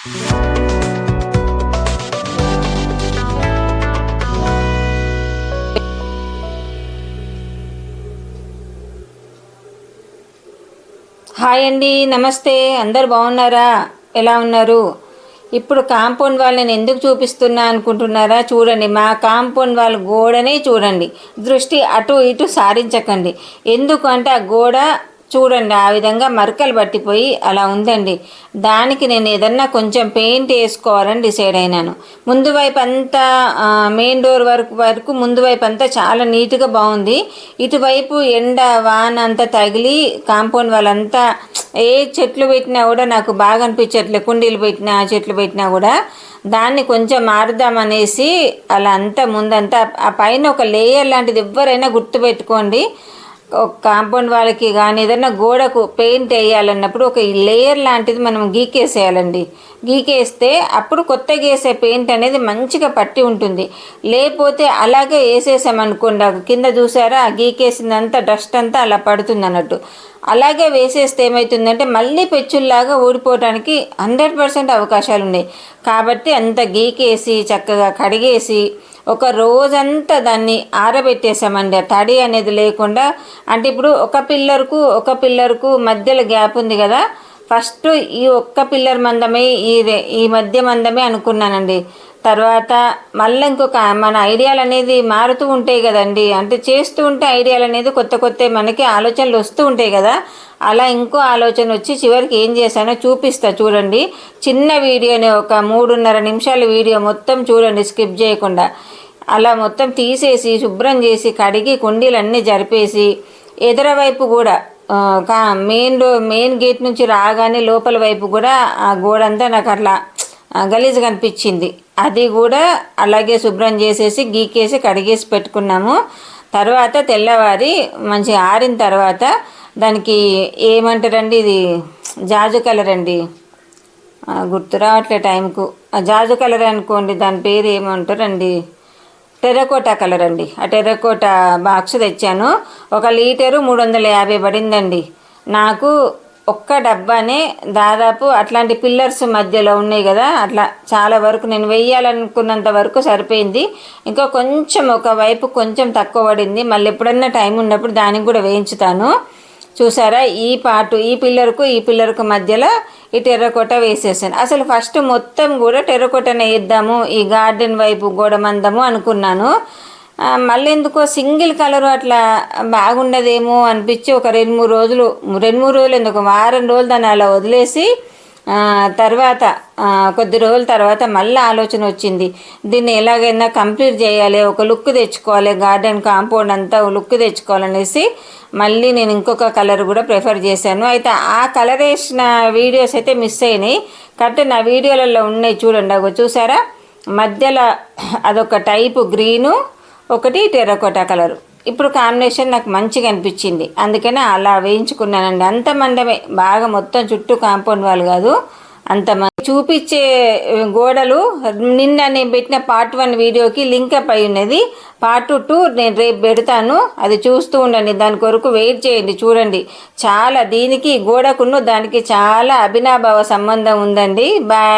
Hi అండి నమస్తే. అందరు బాగున్నారా? ఎలా ఉన్నారు? ఇప్పుడు కాంపౌండ్ వాళ్ళని నేను ఎందుకు చూపిస్తున్నా అనుకుంటున్నారా? చూడండి మా కాంపౌండ్ వాళ్ళ గోడనే చూడండి. దృష్టి అటు ఇటు సారించకండి. ఎందుకు అంటే ఆ గోడ చూడండి ఆ విధంగా మరకలు పట్టిపోయి అలా ఉందండి. దానికి నేను ఏదన్నా కొంచెం పెయింట్ వేసుకోవాలని డిసైడ్ అయినాను. ముందు వైపు అంతా మెయిన్ డోర్ వరకు వరకు ముందు వైపు అంతా చాలా నీట్గా బాగుంది. ఇటువైపు ఎండ వాన అంతా తగిలి కాంపౌండ్ వాళ్ళంతా ఏ చెట్లు పెట్టినా కూడా నాకు బాగా అనిపించట్లే కుండీలు పెట్టినా చెట్లు పెట్టినా కూడా. దాన్ని కొంచెం మారుదామనేసి అలా అంతా ముందంతా ఆ పైన ఒక లేయర్ లాంటిది ఎవరైనా గుర్తుపెట్టుకోండి. ఒక కాంపౌండ్ వాళ్ళకి కానీ ఏదైనా గోడకు పెయింట్ వేయాలన్నప్పుడు ఒక లేయర్ లాంటిది మనం గీకేసేయాలండి. గీకేస్తే అప్పుడు కొత్తగా వేసే పెయింట్ అనేది మంచిగా పట్టి ఉంటుంది. లేకపోతే అలాగే వేసేసామనుకోండి కింద చూసారా ఆ గీకేసిందంతా డస్ట్ అంతా అలా పడుతుంది అన్నట్టు అలాగే వేసేస్తే ఏమవుతుందంటే మళ్ళీ పెచ్చుల్లాగా ఊడిపోవడానికి హండ్రెడ్ పర్సెంట్ అవకాశాలు ఉన్నాయి కాబట్టి అంత గీకేసి చక్కగా కడిగేసి ఒక రోజంతా దాన్ని ఆరబెట్టేసామండి. ఆ తడి అనేది లేకుండా అంటే ఇప్పుడు ఒక పిల్లర్కు ఒక పిల్లర్కు మధ్యలో గ్యాప్ ఉంది కదా ఫస్ట్ ఈ ఒక్క పిల్లర్ మందమే ఈ ఈ మధ్య మందమే అనుకున్నానండి. తర్వాత మళ్ళీ ఇంకొక మన ఐడియాలు అనేది మారుతూ ఉంటాయి కదండి. అంటే చేస్తూ ఉంటే ఐడియాలు అనేది కొత్త కొత్త మనకి ఆలోచనలు వస్తూ ఉంటాయి కదా అలా ఇంకో ఆలోచన వచ్చి చివరికి ఏం చేశానో చూపిస్తా చూడండి. చిన్న వీడియోనే ఒక మూడున్నర నిమిషాల వీడియో మొత్తం చూడండి స్కిప్ చేయకుండా. అలా మొత్తం తీసేసి శుభ్రం చేసి కడిగి కుండీలన్నీ జరిపేసి ఎదురవైపు కూడా కా మెయిన్ డో మెయిన్ గేట్ నుంచి రాగానే లోపల వైపు కూడా ఆ గోడంతా నాకు అట్లా గలీజ్గా అనిపించింది అది కూడా అలాగే శుభ్రం చేసేసి గీకేసి కడిగేసి పెట్టుకున్నాము. తర్వాత తెల్లవారి మంచి ఆరిన తర్వాత దానికి ఏమంటారండి ఇది? జాజు కలర్ అండి. గుర్తు రావట్లే టైంకు. ఆ జాజు కలర్ అనుకోండి దాని పేరు ఏమంటారండి? టెర్రకోటా కలర్ అండి. ఆ టెర్రకోటా బాక్స్ తెచ్చాను. ఒక లీటరు మూడు వందల యాభై పడిందండి. నాకు ఒక్క డబ్బానే దాదాపు అట్లాంటి పిల్లర్స్ మధ్యలో ఉన్నాయి కదా అట్లా చాలా వరకు నేను వెయ్యాలనుకున్నంత వరకు సరిపోయింది. ఇంకా కొంచెం ఒక వైపు కొంచెం తక్కువ పడింది. మళ్ళీ ఎప్పుడన్నా టైం ఉన్నప్పుడు దానికి కూడా వేయించుతాను. చూసారా? ఈ పాటు ఈ పిల్లర్కు ఈ పిల్లర్కు మధ్యలో ఈ టెర్రకోట వేసేసాను. అసలు ఫస్ట్ మొత్తం కూడా టెర్రకోటనే వేద్దాము ఈ గార్డెన్ వైపు గోడ మందము అనుకున్నాను. మళ్ళీ ఎందుకో సింగిల్ కలర్ అట్లా బాగుండదేమో అనిపించి ఒక రెండు మూడు రోజులు రెండు మూడు రోజులు ఎందుకు? వారం రోజులు దాన్ని అలా వదిలేసి తర్వాత కొద్ది రోజుల తర్వాత మళ్ళీ ఆలోచన వచ్చింది. దీన్ని ఎలాగైనా కంప్లీట్ చేయాలి ఒక లుక్ తెచ్చుకోవాలి గార్డెన్ కాంపౌండ్ అంతా లుక్ తెచ్చుకోవాలనేసి మళ్ళీ నేను ఇంకొక కలర్ కూడా ప్రిఫర్ చేశాను. అయితే ఆ కలర్ వేసిన వీడియోస్ అయితే మిస్ అయినాయి. కాబట్టి నా వీడియోలలో ఉన్నాయి చూడండి. అవి చూసారా? మధ్యలో అదొక టైపు గ్రీను ఒకటి టెర్రకోటా కలరు. ఇప్పుడు కాంబినేషన్ నాకు మంచిగా అనిపించింది. అందుకనే అలా వేయించుకున్నానండి. అంత మందమే. బాగా మొత్తం చుట్టూ కాంపౌండ్ వాళ్ళు కాదు. అంత చూపించే గోడలు నిన్న నేను పెట్టిన పార్ట్ వన్ వీడియోకి లింక్ అప్ అయి ఉన్నది. పార్ట్ టూ నేను రేపు పెడతాను. అది చూస్తూ ఉండండి. దాని కొరకు వెయిట్ చేయండి. చూడండి. చాలా దీనికి గోడకును దానికి చాలా అభినాభావ సంబంధం ఉందండి. బాయ్